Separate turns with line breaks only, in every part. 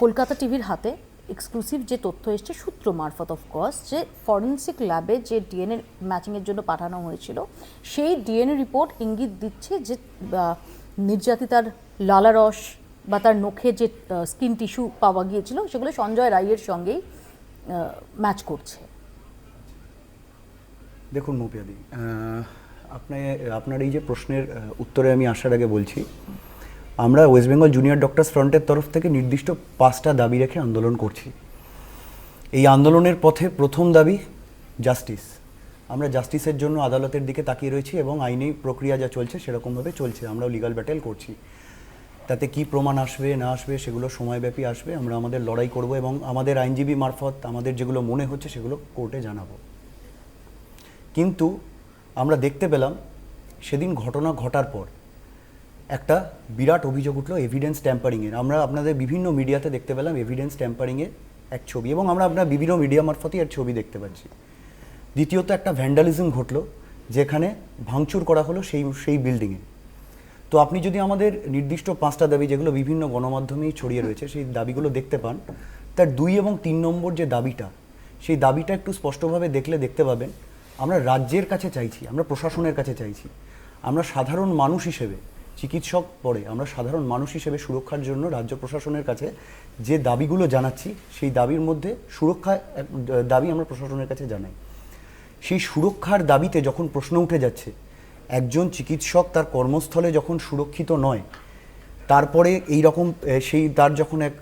কলকাতা টিভির হাতে এক্সক্লুসিভ যে তথ্য এসছে, সূত্র মারফত অফ কোর্স যে ফরেন্সিক ল্যাবে যে ডিএনএ ম্যাচিংয়ের জন্য পাঠানো হয়েছিল, সেই ডিএনএ রিপোর্ট ইঙ্গিত দিচ্ছে যে নির্যাতিতার লালারস বা তার নখে যে স্কিন টিস্যু পাওয়া গিয়েছিল, সেগুলো সঞ্জয় রায়ের সঙ্গেই ম্যাচ করছে।
দেখুন মৌপিয়াদি আপনি আপনার এই যে প্রশ্নের উত্তরে আমি আসার আগে বলছি আমরা ওয়েস্ট বেঙ্গল জুনিয়র ডক্টরস ফ্রন্টের তরফ থেকে নির্দিষ্ট পাঁচটা দাবি রেখে আন্দোলন করছি। এই আন্দোলনের পথে প্রথম দাবি জাস্টিস আমরা জাস্টিসের জন্য আদালতের দিকে তাকিয়ে রয়েছি এবং আইনি প্রক্রিয়া যা চলছে সেরকমভাবে চলছে, আমরাও লিগাল ব্যাটেল করছি। তাতে কি প্রমাণ আসবে, না আসবে, সেগুলো সময়ব্যাপী আসবে, আমরা আমাদের লড়াই করব এবং আমাদের আইনজীবী মারফত আমাদের যেগুলো মনে হচ্ছে সেগুলো কোর্টে জানাব। কিন্তু আমরা দেখতে পেলাম সেদিন ঘটনা ঘটার পর একটা বিরাট অভিযোগ উঠল এভিডেন্স ট্যাম্পারিংয়ের আমরা আপনাদের বিভিন্ন মিডিয়াতে দেখতে পেলাম এভিডেন্স ট্যাম্পারিংয়ের এক ছবি এবং আমরা আপনার বিভিন্ন মিডিয়া মারফতই এর ছবি দেখতে পাচ্ছি। দ্বিতীয়ত একটা ভ্যান্ডালিজম ঘটলো, যেখানে ভাঙচুর করা হলো সেই সেই বিল্ডিংয়ে তো আপনি যদি আমাদের নির্দিষ্ট পাঁচটা দাবি, যেগুলো বিভিন্ন গণমাধ্যমেই ছড়িয়ে রয়েছে, সেই দাবিগুলো দেখতে পান, তার দুই এবং তিন নম্বর যে দাবিটা, সেই দাবিটা একটু স্পষ্টভাবে দেখলে দেখতে পাবেন, আমরা রাজ্যের কাছে চাইছি, আমরা প্রশাসনের কাছে চাইছি, আমরা সাধারণ মানুষ হিসেবে চিকিৎসক পরে আমরা সাধারণ মানুষ হিসেবে সুরক্ষার জন্য রাজ্য প্রশাসনের কাছে যে দাবিগুলো জানাচ্ছি, সেই দাবির মধ্যে সুরক্ষা, দাবি আমরা প্রশাসনের কাছে জানাই। সেই সুরক্ষার দাবিতে যখন প্রশ্ন উঠে যাচ্ছে, একজন চিকিৎসক তার কর্মস্থলে যখন সুরক্ষিত নয়, তারপরে এই রকম সেই, তার যখন এক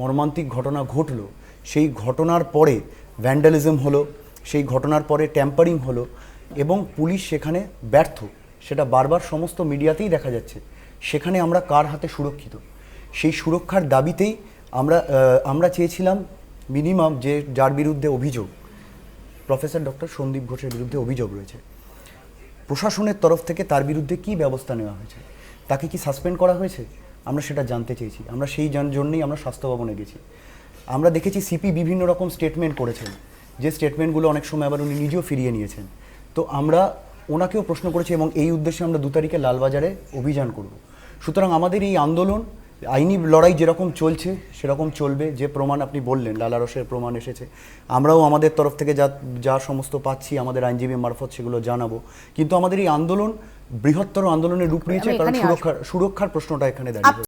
মর্মান্তিক ঘটনা ঘটলো, সেই ঘটনার পরে ভ্যান্ডালিজম হলো, সেই ঘটনার পরে ট্যাম্পারিং হলো এবং পুলিশ সেখানে ব্যর্থ। সেটা বারবার সমস্ত মিডিয়াতেই দেখা যাচ্ছে। সেখানে আমরা কার হাতে সুরক্ষিত? সেই সুরক্ষার দাবিতেই আমরা আমরা চেয়েছিলাম মিনিমাম যে যার বিরুদ্ধে অভিযোগ প্রফেসর ডক্টর সন্দীপ ঘোষের বিরুদ্ধে অভিযোগ রয়েছে। প্রশাসনের তরফ থেকে তার বিরুদ্ধে কি ব্যবস্থা নেওয়া হয়েছে? তাকে কি সাসপেন্ড করা হয়েছে? আমরা সেটা জানতে চেয়েছি। আমরা সেই জন- জন্যই আমরা স্বাস্থ্য ভবনে গেছি। আমরা দেখেছি সিপি বিভিন্ন রকম স্টেটমেন্ট করেছেন। যে স্টেটমেন্টগুলো অনেক সময় আবার উনি নিজেও ফিরিয়ে নিয়েছেন। তো আমরা ওনাকেও প্রশ্ন করেছি এবং এই উদ্দেশ্যে আমরা দু তারিখে লালবাজারে অভিযান করব। সুতরাং আমাদের এই আন্দোলন আইনি লড়াই যেরকম চলছে সেরকম চলবে। যে প্রমাণ আপনি বললেন লালারসের প্রমাণ এসেছে। আমরাও আমাদের তরফ থেকে যা যা সমস্ত পাচ্ছি আমাদের আইনজীবী মারফত সেগুলো জানাব। কিন্তু আমাদের এই আন্দোলন বৃহত্তর আন্দোলনের রূপ নিয়েছে কারণ সুরক্ষার সুরক্ষার প্রশ্নটা এখানে দাঁড়িয়ে